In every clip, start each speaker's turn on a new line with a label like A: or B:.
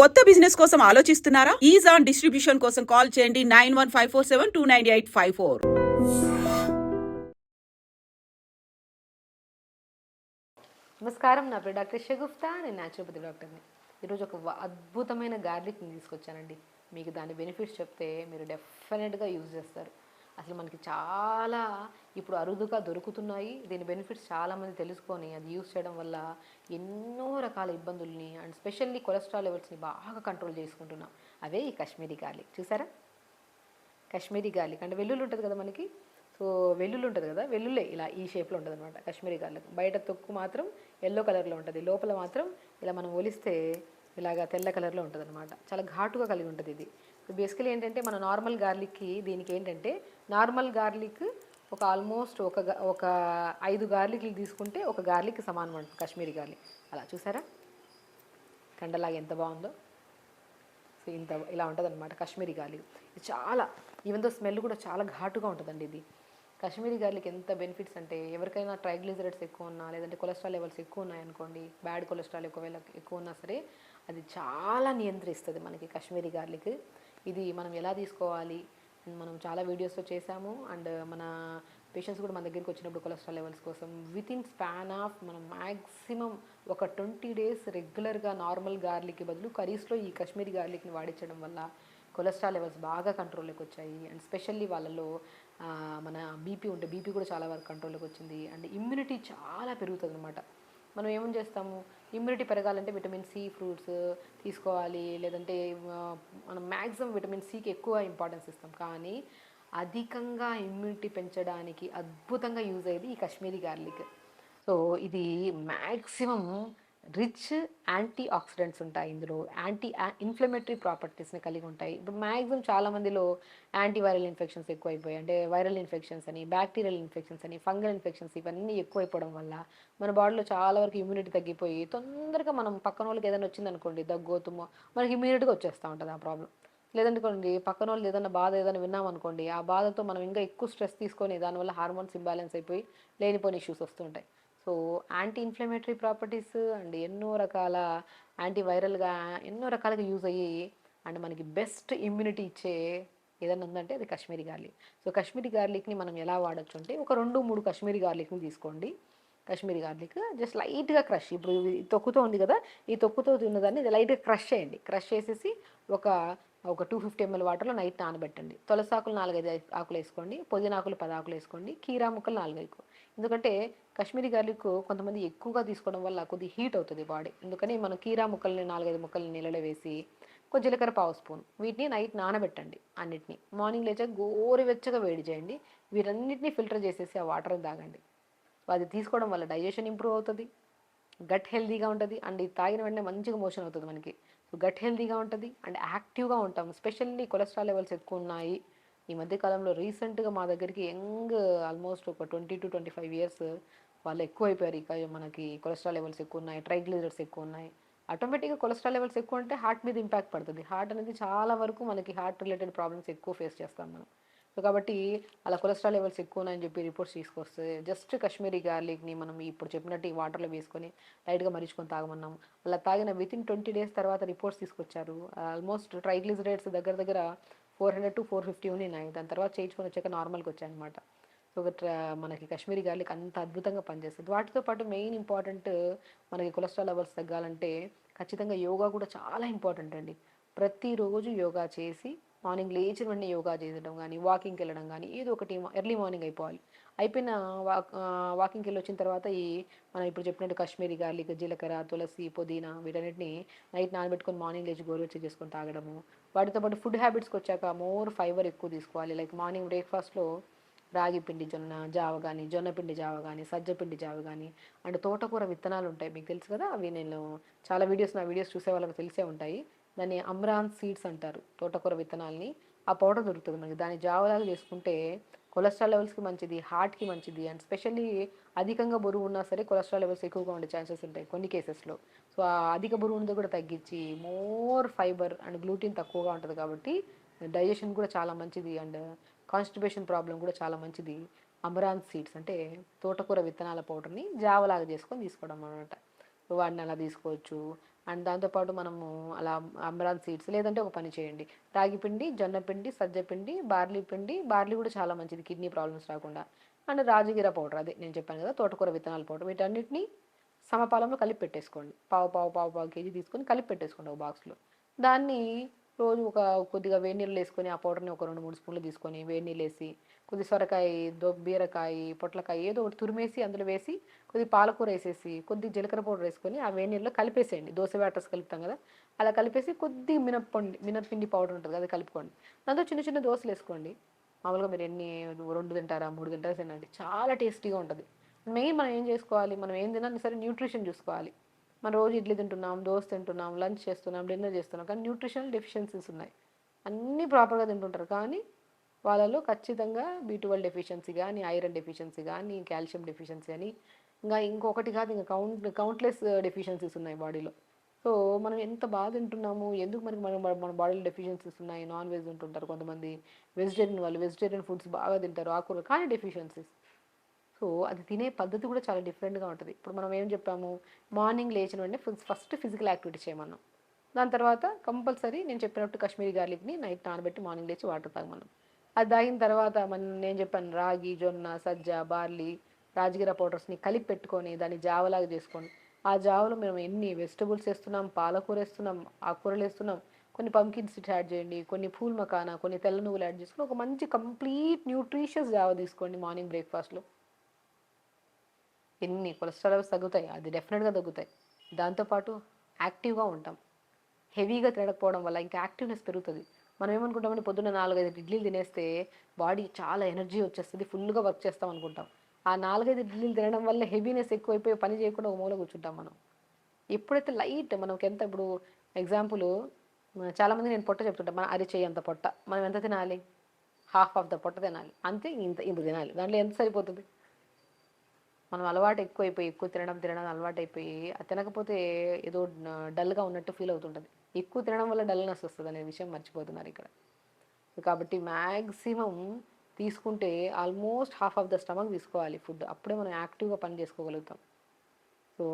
A: కొత్త బిజినెస్ కోసం ఆలోచిస్తున్నారా? ఈజ్ ఆన్ డిస్ట్రిబ్యూషన్ కోసం కాల్ చేయండి nine one five four seven two nine eight five four.
B: నమస్కారం నా పేరు డాక్టర్ గుప్తా నేను న్యాచురోపతి డాక్టర్ని ఈరోజు ఒక అద్భుతమైన గార్లిక్ని తీసుకొచ్చానండి. మీకు దాని బెనిఫిట్స్ చెప్తే మీరు డెఫినెట్గా యూజ్ చేస్తారు. అసలు మనకి చాలా ఇప్పుడు అరుదుగా దొరుకుతున్నాయి. దీని బెనిఫిట్స్ చాలామంది తెలుసుకొని అది యూజ్ చేయడం వల్ల ఎన్నో రకాల ఇబ్బందుల్ని అండ్ స్పెషల్లీ కొలెస్ట్రాల్ లెవెల్స్ని బాగా కంట్రోల్ చేసుకుంటున్నాం. అవే ఈ కాశ్మీరీ గార్లిక్. చూసారా? కాశ్మీరీ గార్లిక్. అంటే వెల్లుల్లి ఉంటుంది కదా మనకి? సో వెల్లుల్లి ఉంటుంది కదా? వెల్లుల్లే ఇలా ఈ షేప్లో ఉంటుంది అనమాట కాశ్మీరీ గార్లిక్. బయట తొక్కు మాత్రం ఎల్లో కలర్లో ఉంటుంది. లోపల మాత్రం ఇలా మనం ఒలిస్తే ఇలాగా తెల్ల కలర్లో ఉంటుంది అనమాట చాలా ఘాటుగా కలిగి ఉంటుంది ఇది. బేసికలీ ఏంటంటే మన నార్మల్ గార్లిక్కి దీనికి ఏంటంటే నార్మల్ గార్లిక్ ఒక ఆల్మోస్ట్ ఒక ఒక ఐదు గార్లిక్లు తీసుకుంటే ఒక గార్లిక్ సమానం ఉంటుంది కాశ్మీరీ గార్లిక్ అలా చూసారా? కండలాగా ఎంత బాగుందో. సో ఇంత ఇలా ఉంటుంది అనమాట కాశ్మీరీ గార్లిక్ ఇది చాలా ఈవెన్ దో స్మెల్ కూడా చాలా ఘాటుగా ఉంటుందండి ఇది. కాశ్మీరీ గార్లిక్ ఎంత బెనిఫిట్స్ అంటే ఎవరికైనా ట్రైగ్లిజరైడ్స్ ఎక్కువ ఉన్నా లేదంటే కొలెస్ట్రాల్ లెవెల్స్ ఎక్కువ ఉన్నాయనుకోండి బ్యాడ్ కొలెస్ట్రాల్ ఒకవేళ ఎక్కువ ఉన్నా సరే అది చాలా నియంత్రిస్తుంది మనకి కాశ్మీరీ గార్లిక్. ఇది మనం ఎలా తీసుకోవాలి? మనం చాలా వీడియోస్లో చేసాము అండ్ మన పేషెంట్స్ కూడా మన దగ్గరికి వచ్చినప్పుడు కొలెస్ట్రాల్ లెవెల్స్ కోసం విత్ ఇన్ స్పాన్ ఆఫ్ మనం మ్యాక్సిమం ఒక ట్వంటీ డేస్ రెగ్యులర్గా నార్మల్ గార్లిక్ బదులు కర్రీస్లో ఈ కాశ్మీరీ గార్లిక్ని వాడించడం వల్ల కొలెస్ట్రాల్ లెవెల్స్ బాగా కంట్రోల్లోకి వచ్చాయి. అండ్ స్పెషల్లీ వాళ్ళలో మన బీపీ ఉంటే బీపీ కూడా చాలా వరకు కంట్రోల్లోకి వచ్చింది. అండ్ ఇమ్యూనిటీ చాలా పెరుగుతుంది అనమాట మనం ఏమని చేస్తాము? ఇమ్యూనిటీ పెరగాలంటే విటమిన్ సి ఫ్రూట్స్ తీసుకోవాలి. లేదంటే మనం మ్యాక్సిమం విటమిన్ సికి ఎక్కువ ఇంపార్టెన్స్ ఇస్తాం. కానీ అధికంగా ఇమ్యూనిటీ పెంచడానికి అద్భుతంగా యూజ్ అయ్యేది ఈ కాశ్మీరీ గార్లిక్ సో ఇది మ్యాక్సిమం రిచ్ యాంటీ ఆక్సిడెంట్స్ ఉంటాయి ఇందులో. యాంటీ ఇన్ఫ్లమేటరీ ప్రాపర్టీస్ని కలిగి ఉంటాయి. ఇప్పుడు మ్యాక్సిమం చాలా మందిలో యాంటీ వైరల్ ఇన్ఫెక్షన్స్ ఎక్కువైపోయాయి. అంటే వైరల్ ఇన్ఫెక్షన్స్ అని బ్యాక్టీరియల్ ఇన్ఫెక్షన్స్ అని ఫంగల్ ఇన్ఫెక్షన్స్ ఇవన్నీ ఎక్కువైపోవడం వల్ల మన బాడీలో చాలా వరకు ఇమ్యూనిటీ తగ్గిపోయి తొందరగా మనం పక్కన వాళ్ళకి ఏదైనా వచ్చిందనుకోండి దగ్గోతుమో మనకి ఇమీడియట్గా వచ్చేస్తూ ఉంటుంది ఆ ప్రాబ్లం. లేదనుకోండి పక్కన వాళ్ళు ఏదైనా బాధ ఏదైనా విన్నామనుకోండి ఆ బాధతో మనం ఇంకా ఎక్కువ స్ట్రెస్ తీసుకొని దానివల్ల హార్మోన్స్ ఇంబ్యాలెన్స్ అయిపోయి లేనిపోని ఇష్యూస్ వస్తుంటాయి so anti inflammatory properties and ఎన్నో రకాల యాంటీవైరల్గా ఎన్నో రకాలుగా యూజ్ అయ్యి అండ్ మనకి బెస్ట్ ఇమ్యూనిటీ ఇచ్చే ఏదైనా ఉందంటే అది కాశ్మీరీ గార్లిక్. సో కాశ్మీరీ గార్లిక్ని మనం ఎలా వాడచ్చు అంటే ఒక రెండు మూడు కాశ్మీరీ గార్లిక్ని తీసుకోండి. కాశ్మీరీ గార్లిక్ జస్ట్ లైట్గా క్రష్ ఇప్పుడు తొక్కుతో ఉంది కదా ఈ తొక్కుతో తిన్నదాన్ని లైట్గా క్రష్ చేయండి. క్రష్ చేసేసి ఒక ఒక టూ ఫిఫ్టీ ఎంఎల్ వాటర్లో నైట్ నానబెట్టండి. తులసాకులు నాలుగైదు ఆకులు వేసుకోండి. పుదీనాకులు పది ఆకులు వేసుకోండి. కీరా ముక్కలు నాలుగైదు ఎందుకంటే కాశ్మీరీ గార్లిక్ కొంతమంది ఎక్కువగా తీసుకోవడం వల్ల కొద్ది హీట్ అవుతుంది బాడీ. అందుకని మనం కీరా ముక్కల్ని నాలుగైదు ముక్కల్ని నీళ్ళలో వేసి కొంచెం జీలకర్ర పావు స్పూన్ వీటిని నైట్ నానబెట్టండి అన్నిటిని. మార్నింగ్ లేచాక గోరువెచ్చగా వేడి చేయండి. వీటన్నిటిని ఫిల్టర్ చేసేసి ఆ వాటర్ని తాగండి. అది తీసుకోవడం వల్ల డైజెషన్ ఇంప్రూవ్ అవుతుంది గట్ హెల్దీగా ఉంటుంది అండ్ ఇది తాగిన వెంటనే మంచిగా మోషన్ అవుతుంది మనకి. గట్ హెల్దీగా ఉంటుంది అండ్ యాక్టివ్గా ఉంటాం. స్పెషల్లీ కొలెస్ట్రాల్ లెవెల్స్ ఎక్కువ ఉన్నాయి. ఈ మధ్యకాలంలో రీసెంట్గా మా దగ్గరికి యంగ్ ఆల్మోస్ట్ ఒక twenty to twenty five years వాళ్ళు ఎక్కువ అయిపోయారు ఇక మనకి కొలెస్ట్రాల్ లెవెల్స్ ఎక్కువ ఉన్నాయి ట్రైగ్లిజర్స్ ఎక్కువ ఉన్నాయి. ఆటోమేటిక్గా కొలెస్ట్రాల్ లెవెల్స్ ఎక్కువ ఉంటే హార్ట్ మీద ఇంపాక్ట్ పడుతుంది. హార్ట్ అనేది చాలా వరకు మనకి హార్ట్ రిలేటెడ్ ప్రాబ్లమ్స్ ఎక్కువ ఫేస్ చేస్తాం మనం. సో కాబట్టి అలా కొలెస్ట్రాల్ లెవెల్స్ ఎక్కువ ఉన్నాయని చెప్పి రిపోర్ట్స్ తీసుకొస్తే జస్ట్ కాశ్మీరీ గార్లిక్ని మనం ఇప్పుడు చెప్పినట్టు ఈ వాటర్లో వేసుకొని లైట్గా మరిచుకొని తాగమన్నాం. అలా తాగిన విత్ ఇన్ ట్వంటీ డేస్ తర్వాత రిపోర్ట్స్ తీసుకొచ్చారు. ఆల్మోస్ట్ ట్రైగ్లిజరైడ్స్ దగ్గర దగ్గర four hundred to four fifty ఉన్నాయి. దాని తర్వాత చేయించుకొని వచ్చాక నార్మల్కి వచ్చాయన్నమాట. సో ఒక మనకి కాశ్మీరీ గార్లిక్ అంత అద్భుతంగా పనిచేస్తుంది. వాటితో పాటు మెయిన్ ఇంపార్టెంట్ మనకి కొలెస్ట్రాల్ లెవెల్స్ తగ్గాలంటే ఖచ్చితంగా యోగా కూడా చాలా ఇంపార్టెంట్ అండి. ప్రతిరోజు యోగా చేసి మార్నింగ్ లేచిన వెంటనే యోగా చేయడం కానీ వాకింగ్కి వెళ్ళడం కానీ ఏదో ఒకటి ఎర్లీ మార్నింగ్ అయిపోవాలి. అయిపోయిన వాక్ వాకింగ్కి వెళ్ళి వచ్చిన తర్వాత ఈ మనం ఇప్పుడు చెప్పినట్టు కాశ్మీరీ గార్లిక్ జీలకర్ర తులసి పుదీనా వీటన్నిటిని నైట్ నానబెట్టుకొని మార్నింగ్ లేచి గోరువెచ్చ చేసుకొని తాగడము. వాటితో పాటు ఫుడ్ హ్యాబిట్స్కి వచ్చాక మోర్ ఫైబర్ ఎక్కువ తీసుకోవాలి. లైక్ మార్నింగ్ బ్రేక్ఫాస్ట్లో రాగి పిండి జొన్న జావ కానీ జొన్న పిండి జావ కానీ సజ్జ పిండి జావ కానీ అండ్ తోటకూర విత్తనాలు ఉంటాయి. మీకు తెలుసు కదా అవి నేను చాలా వీడియోస్ నా వీడియోస్ చూసే వాళ్ళకి తెలిసే ఉంటాయి. దాన్ని అమ్రాన్ సీడ్స్ అంటారు తోటకూర విత్తనాల్ని. ఆ పౌడర్ దొరుకుతుంది మనకి. దాన్ని జావలాగా చేసుకుంటే కొలెస్ట్రాల్ లెవెల్స్కి మంచిది హార్ట్కి మంచిది అండ్ స్పెషల్లీ అధికంగా బరువు ఉన్నా సరే కొలెస్ట్రాల్ లెవెల్స్ ఎక్కువగా ఉండే ఛాన్సెస్ ఉంటాయి కొన్ని కేసెస్లో. సో ఆ అధిక బరువు ఉన్నది కూడా తగ్గించి మోర్ ఫైబర్ అండ్ గ్లూటిన్ తక్కువగా ఉంటుంది కాబట్టి డైజెషన్ కూడా చాలా మంచిది అండ్ కాన్స్టిపేషన్ ప్రాబ్లం కూడా చాలా మంచిది. అమరాన్ సీడ్స్ అంటే తోటకూర విత్తనాల పౌడర్ని జావలాగా చేసుకొని తీసుకోవడం అనమాట వాడిని అలా తీసుకోవచ్చు. అండ్ దాంతోపాటు మనము అలా అమరాన్ సీడ్స్ లేదంటే ఒక పని చేయండి. రాగి పిండి జొన్న పిండి సజ్జ పిండి బార్లీ పిండి బార్లీ కూడా చాలా మంచిది కిడ్నీ ప్రాబ్లమ్స్ రాకుండా. అండ్ రాజగిర పౌడర్ అదే నేను చెప్పాను కదా తోటకూర విత్తనాల పౌడర్ వీటన్నిటిని సమపాలంలో కలిపి పెట్టేసుకోండి. పావు పావు పావు పావు కేజీ తీసుకొని కలిపి పెట్టేసుకోండి ఒక బాక్స్లో. దాన్ని రోజు ఒక కొద్దిగా వేడి నీళ్ళు వేసుకొని ఆ పౌడర్ని ఒక రెండు మూడు స్పూన్లు తీసుకొని వేడి నీళ్ళు వేసి కొద్ది సొరకాయ దో బీరకాయ పొట్లకాయ ఏదో ఒకటి తురిమేసి అందులో వేసి కొద్ది పాలకూర వేసేసి కొద్ది జీలకర్ర పౌడర్ వేసుకొని ఆ వేడి నీళ్ళలో కలిపేసేయండి. దోశ బ్యాటర్స్ కలుపుతాం కదా అలా కలిపేసి కొద్ది మినప్పండి మినప్పిండి పౌడర్ ఉంటుంది కదా అది కలుపుకోండి. దాంతో చిన్న చిన్న దోశలు వేసుకోండి. మామూలుగా మీరు ఎన్ని రెండు తింటారా మూడు తింటారా తినండి. చాలా టేస్టీగా ఉంటుంది. మెయిన్ మనం ఏం చేసుకోవాలి మనం ఏం తిన్నా సరే న్యూట్రిషన్ చూసుకోవాలి. మనం రోజు ఇడ్లీ తింటున్నాం దోశ తింటున్నాం లంచ్ చేస్తున్నాం డిన్నర్ చేస్తున్నాం కానీ న్యూట్రిషన్ డెఫిషియన్సీస్ ఉన్నాయి. అన్నీ ప్రాపర్గా తింటుంటారు కానీ వాళ్ళలో ఖచ్చితంగా బీ ట్వెల్వ్ డెఫిషియన్సీ కానీ ఐరన్ డెఫిషియన్సీ కానీ కాల్షియం డెఫిషియన్సీ అని ఇంకా ఇంకొకటి కాదు ఇంకా కౌంట్ కౌంట్లెస్ డెఫిషియన్సీస్ ఉన్నాయి బాడీలో సో మనం ఎంత బాగా తింటున్నాము? ఎందుకు మనకి మన మన బాడీలో డెఫిషియన్సీస్ ఉన్నాయి? నాన్ వెజ్ ఉంటుంటారు కొంతమంది. వెజిటేరియన్ వాళ్ళు వెజిటేరియన్ ఫుడ్స్ బాగా తింటారు ఆకుకూరలు కానీ డెఫిషియన్సీస్ సో అది తినే పద్ధతి కూడా చాలా డిఫరెంట్గా ఉంటుంది. ఇప్పుడు మనం ఏం చెప్పాము? మార్నింగ్ లేచిన వెంటనే ఫస్ట్ ఫిజికల్ యాక్టివిటీ చేయమన్నాం. దాని తర్వాత కంపల్సరీ నేను చెప్పినట్టు కాశ్మీరీ గార్లిక్ని నైట్ నానబెట్టి మార్నింగ్ లేచి వాటర్ తాగమన్నాం. అది తాగిన తర్వాత మన నేను చెప్పాను రాగి జొన్న సజ్జ బార్లీ రాజగిర పౌడర్స్ని కలిపి పెట్టుకొని దాన్ని జావలాగా చేసుకోండి. ఆ జావలో మేము ఎన్ని వెజిటబుల్స్ వేస్తున్నాం పాలకూర వేస్తున్నాం ఆకుకూరలు వేస్తున్నాం కొన్ని పంకిన్ సీడ్స్ యాడ్ చేయండి కొన్ని పూల్ మకానా కొన్ని తెల్ల నువ్వులు యాడ్ చేసుకొని ఒక మంచి కంప్లీట్ న్యూట్రిషియస్ జావ తీసుకోండి మార్నింగ్ బ్రేక్ఫాస్ట్లో ఎన్ని కొలెస్ట్రాల్ లెవెల్స్ తగ్గుతాయి? అది డెఫినెట్గా తగ్గుతాయి. దాంతోపాటు యాక్టివ్గా ఉంటాం. హెవీగా తినకపోవడం వల్ల ఇంకా యాక్టివ్నెస్ పెరుగుతుంది. మనం ఏమనుకుంటామంటే పొద్దున్న నాలుగైదు ఇడ్లీలు తినేస్తే బాడీ చాలా ఎనర్జీ వచ్చేస్తుంది. ఫుల్గా వర్క్ చేస్తాం అనుకుంటాం. ఆ నాలుగైదు ఇడ్లీలు తినడం వల్ల హెవీనెస్ ఎక్కువైపోయి పని చేయకుండా ఒక మూల కూర్చుంటాం మనం. ఎప్పుడైతే లైట్ మనకి ఎంత ఇప్పుడు ఎగ్జాంపుల్ చాలామంది నేను పొట్ట చెప్తుంటా మన అరి చేయి అంత పొట్ట మనం ఎంత తినాలి? హాఫ్ ఆఫ్ ద పొట్ట తినాలి. అంతే ఇంత ఇంత తినాలి. దాంట్లో ఎంత సరిపోతుంది? మనం అలవాటు ఎక్కువైపోయి ఎక్కువ తినడం తినడం అలవాటు అయిపోయి అది తినకపోతే ఏదో డల్గా ఉన్నట్టు ఫీల్ అవుతుంటుంది. ఎక్కువ తినడం వల్ల డల్నెస్ వస్తుంది అనే విషయం మర్చిపోతున్నారు ఇక్కడ. కాబట్టి మ్యాక్సిమం తీసుకుంటే almost half of the stomach తీసుకోవాలి ఫుడ్. అప్పుడే మనం యాక్టివ్గా పని చేసుకోగలుగుతాం. సో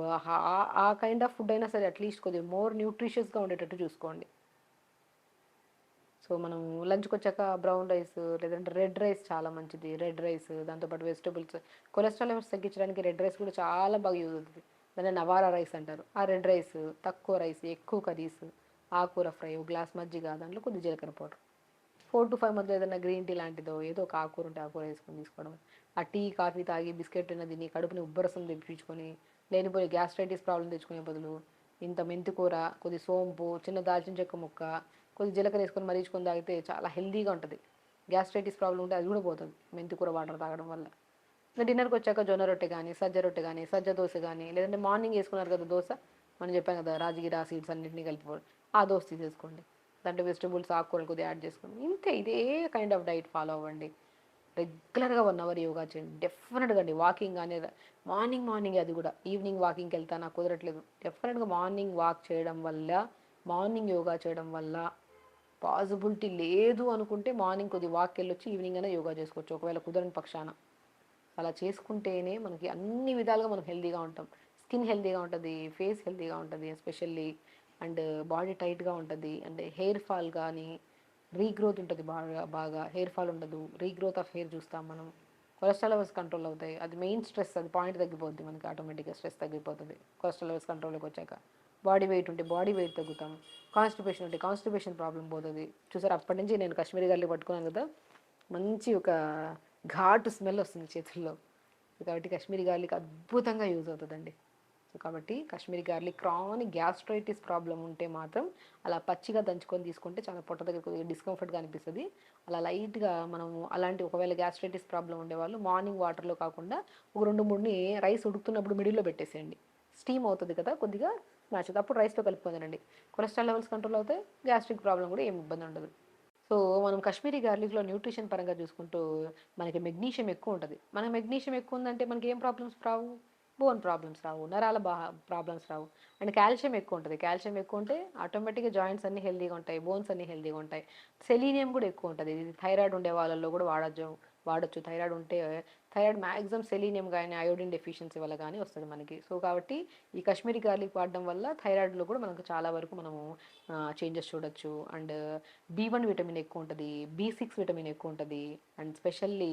B: ఆ కైండ్ ఆఫ్ ఫుడ్ అయినా సరే అట్లీస్ట్ కొద్దిగా మోర్ న్యూట్రిషియస్గా ఉండేటట్టు చూసుకోండి. సో మనం లంచ్కి వచ్చాక బ్రౌన్ రైస్ లేదంటే రెడ్ రైస్ చాలా మంచిది. రెడ్ రైస్ దాంతోపాటు వెజిటబుల్స్ కొలెస్ట్రాల్ లెవెల్స్ తగ్గించడానికి రెడ్ రైస్ కూడా చాలా బాగా యూజ్ అవుతుంది. దాన్ని నవారా రైస్ అంటారు. ఆ రెడ్ రైస్ తక్కువ రైస్ ఎక్కువ కర్రీస్ ఆకుకూర ఫ్రై ఒక గ్లాస్ మజ్జిగ దాంట్లో కొద్ది జీలకర్ర పౌడర్. ఫోర్ టు ఫైవ్ మధ్య ఏదైనా గ్రీన్ టీ లాంటిదో ఏదో ఒక ఆకుకూర ఉంటే ఆకూర వేసుకొని తీసుకోవడం. ఆ టీ కాఫీ తాగి బిస్కెట్ అయినా తిని కడుపుని ఉబ్బరసం తెప్పించుకొని లేనిపోయి గ్యాస్ట్రైటిస్ ప్రాబ్లం తెచ్చుకునే బదులు ఇంత మెంతికూర కొద్ది సోంపు చిన్న దాల్చిన చెక్క ముక్క కొద్ది జీలకర్ర వేసుకొని మరీచుకొని తాగితే చాలా హెల్దీగా ఉంటుంది. గ్యాస్ట్రైటిస్ ప్రాబ్లం ఉంటే అది కూడా పోతుంది మెంతికూర వాటర్ తాగడం వల్ల. ఇంకా డిన్నర్కి వచ్చాక జొన్న రొట్టె కానీ సజ్జ రొట్టె కానీ సజ్జ దోశ కానీ లేదంటే మార్నింగ్ వేసుకున్నారు కదా దోశ మనం చెప్పాం కదా రాజగిరి సీడ్స్ అన్నింటినీ కలిపి ఆ దోశ తీసేసుకోండి. దాంట్లో వెజిటబుల్స్ ఆకుకూరలు కొద్దిగా యాడ్ చేసుకోండి. ఇంతే ఇదే కైండ్ ఆఫ్ డైట్ ఫాలో అవ్వండి. రెగ్యులర్గా వన్ అవర్ యోగా చేయండి. డెఫినెట్గా అండి. వాకింగ్ అనేది మార్నింగ్ మార్నింగ్ అది కూడా. ఈవినింగ్ వాకింగ్కి వెళ్తా నాకు కుదరట్లేదు. డెఫినెట్గా మార్నింగ్ వాక్ చేయడం వల్ల మార్నింగ్ యోగా చేయడం వల్ల పాసిబిలిటీ లేదు అనుకుంటే మార్నింగ్ కొద్ది వాక్ వెళ్ళొచ్చి ఈవినింగ్ అయినా యోగా చేసుకోవచ్చు. ఒకవేళ కుదరని పక్షాన. అలా చేసుకుంటేనే మనకి అన్ని విధాలుగా మనం హెల్తీగా ఉంటాం. స్కిన్ హెల్తీగా ఉంటుంది ఫేస్ హెల్తీగా ఉంటుంది ఎస్పెషల్లీ అండ్ బాడీ టైట్గా ఉంటుంది. అండ్ హెయిర్ ఫాల్ కానీ రీగ్రోత్ ఉంటుంది బాగా బాగా. హెయిర్ ఫాల్ ఉండదు. రీగ్రోత్ ఆఫ్ హెయిర్ చూస్తాం మనం. కొలెస్ట్రాల్ లెవెల్స్ కంట్రోల్ అవుతాయి. అది మెయిన్ స్ట్రెస్ అది పాయింట్ తగ్గిపోద్ది మనకి. ఆటోమేటిక్గా స్ట్రెస్ తగ్గిపోతుంది. కొలెస్ట్రాల్ లెవెల్స్ కంట్రోల్లోకి వచ్చాక. బాడీ వెయిట్ ఉంటే బాడీ వెయిట్ తగ్గుతాం. కాన్స్టిపేషన్ ఉంటే కాన్స్టిపేషన్ ప్రాబ్లం పోతుంది. చూసారు? అప్పటి నుంచి నేను కాశ్మీరీ గార్లి పట్టుకున్నాను కదా? మంచి ఒక ఘాటు స్మెల్ వస్తుంది చేతుల్లో. కాబట్టి కాశ్మీరీ గార్లిక్ అద్భుతంగా యూజ్ అవుతుందండి. కాబట్టి Kashmiri garlic chronic gastritis problem ఉంటే మాత్రం అలా పచ్చిగా దంచుకొని తీసుకుంటే చాలా పొట్ట దగ్గర కొద్దిగా డిస్కంఫర్ట్గా అనిపిస్తుంది. అలా లైట్గా మనము అలాంటి ఒకవేళ గ్యాస్ట్రైటిస్ ప్రాబ్లం ఉండేవాళ్ళు మార్నింగ్ వాటర్లో కాకుండా ఒక రెండు మూడుని రైస్ ఉడుకుతున్నప్పుడు మిడిల్లో పెట్టేసేయండి. స్టీమ్ అవుతుంది కదా కొద్దిగా స్మాష్ అవుతుంది. అప్పుడు రైస్తో కలుపుకుందండి కొలెస్ట్రాల్ లెవెల్స్ కంట్రోల్ అవుతాయి గ్యాస్ట్రిక్ ప్రాబ్లం కూడా ఏం ఇబ్బంది ఉండదు. సో మనం కాశ్మీరీ గార్లిక్లో న్యూట్రిషన్ పరంగా చూసుకుంటూ మనకి మెగ్నీషియం ఎక్కువ ఉంటుంది. మనకి మెగ్నీషియం ఎక్కువ ఉందంటే మనకి ఏం ప్రాబ్లమ్స్ రావు? బోన్ ప్రాబ్లమ్స్ రావు నరాల బా ప్రాబ్లమ్స్ రావు. అండ్ కాల్షియం ఎక్కువ ఉంటుంది. కాల్షియం ఎక్కువ ఉంటే ఆటోమేటిక్గా జాయింట్స్ అన్ని హెల్దీగా ఉంటాయి బోన్స్ అన్ని హెల్దీగా ఉంటాయి. సెలీనియం కూడా ఎక్కువ ఉంటుంది. ఇది థైరాయిడ్ ఉండే వాళ్ళల్లో కూడా వాడచ్చు వాడచ్చు. థైరాయిడ్ ఉంటే థైరాయిడ్ మ్యాక్సిమం సెలీనియం కానీ అయోడిన్ డెఫిషియన్సీ వల్ల కానీ వస్తుంది మనకి. సో కాబట్టి ఈ కాశ్మీరీ గార్లిక్ వాడడం వల్ల థైరాయిడ్లో కూడా మనకు చాలా వరకు మనము చేంజెస్ చూడొచ్చు. అండ్ బి వన్ విటమిన్ ఎక్కువ ఉంటుంది బి సిక్స్ విటమిన్ ఎక్కువ ఉంటుంది. అండ్ స్పెషల్లీ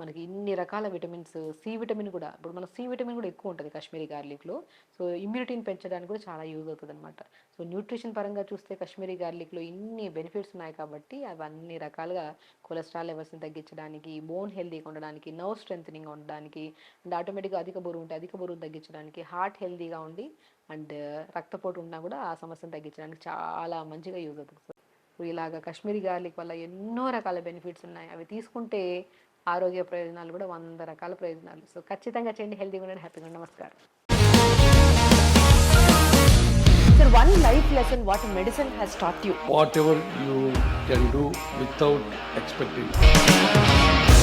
B: మనకి ఇన్ని రకాల విటమిన్స్ సి విటమిన్ కూడా ఇప్పుడు మన సి విటమిన్ కూడా ఎక్కువ ఉంటుంది కాశ్మీరీ గార్లిక్లో. సో ఇమ్యూనిటీని పెంచడానికి కూడా చాలా యూజ్ అవుతుంది అనమాట సో న్యూట్రిషన్ పరంగా చూస్తే కాశ్మీరీ గార్లిక్లో ఇన్ని బెనిఫిట్స్ ఉన్నాయి కాబట్టి అవి అన్ని రకాలుగా కొలెస్ట్రాల్ లెవెల్స్ని తగ్గించడానికి బోన్ హెల్తీగా ఉండడానికి నర్వ్ స్ట్రెంగ్ ఉండడానికి అండ్ ఆటోమేటిక్గా అధిక బరువు ఉంటే అధిక బరువు తగ్గించడానికి హార్ట్ హెల్తీగా ఉండి అండ్ రక్తపోటు ఉన్నా కూడా ఆ సమస్యను తగ్గించడానికి చాలా మంచిగా యూజ్ అవుతుంది ఇలాగ కాశ్మీరీ గార్లిక్ వల్ల ఎన్నో రకాల బెనిఫిట్స్ ఉన్నాయి. అవి తీసుకుంటే ఆరోగ్య ప్రయోజనాలు కూడా వంద రకాల ప్రయోజనాలు. సో ఖచ్చితంగా చేయండి. హెల్తీగా ఉండండి. హ్యాపీగా ఉండండి. నమస్కారం.
C: Sir, one life lesson what medicine has taught you.
D: whatever you can do without expecting.